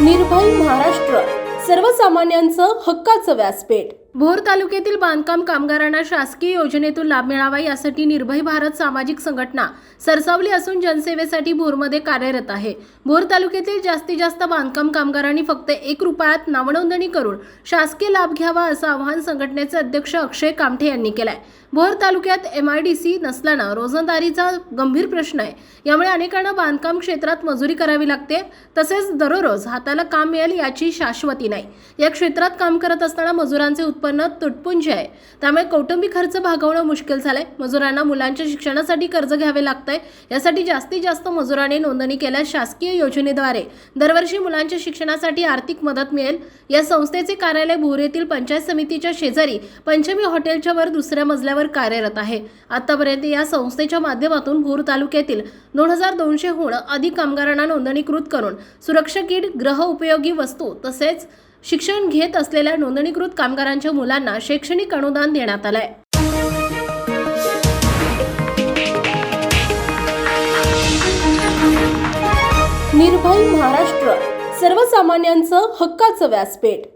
निर्भय महाराष्ट्र. सर्वसामान्यांचं हक्काचं व्यासपीठ. भोर तालुक्यातील बांधकाम कामगारांना शासकीय योजनेतून लाभ मिळावा यासाठी निर्भय भारत सामाजिक संघटना सरसावली असून जनसेवेसाठी भोरमध्ये कार्यरत आहे. भोर तालुक्यातील जास्तीत जास्त बांधकाम कामगारांनी फक्त एक रुपयात नावनोंदणी करून शासकीय लाभ घ्यावा असं आवाहन संघटनेचे अध्यक्ष अक्षय कामठे यांनी केलंय. भोर तालुक्यात एम आय डी सी नसल्यानं रोजंदारीचा गंभीर प्रश्न आहे. यामुळे अनेकांना बांधकाम क्षेत्रात मजुरी करावी लागते. तसेच दररोज हाताला काम मिळेल याची शाश्वती नाही. या क्षेत्रात काम करत असताना मजुरांचे उत्पन्न तुटपुंजे आहे. त्यामुळे कौटुंबिक खर्च भागवणं मुश्किल झालंय. मजुरांना मुलांच्या शिक्षणासाठी कर्ज घ्यावे लागतंय. यासाठी जास्तीत जास्त मजुरांनी नोंदणी केल्यास शासकीय योजनेद्वारे दरवर्षी मुलांच्या शिक्षणासाठी आर्थिक मदत मिळेल. या संस्थेचे कार्यालय भोर येथील पंचायत समितीच्या शेजारी पंचमी हॉटेलच्या वर दुसऱ्या मजल्यावर कार्यरत आहे. आतापर्यंत या संस्थेच्या माध्यमातून भूर तालुक्यातील दोन हजार दोनशेहून अधिक कामगारांना नोंदणीकृत करून सुरक्षा किट ग्रह उपयोगी वस्तू तसेच शिक्षण घेत असलेल्या नोंदणीकृत कामगारांच्या मुलांना शैक्षणिक अनुदान देण्यात आलंय. निर्भय महाराष्ट्र सर्वसामान्यांचं हक्काचं व्यासपीठ.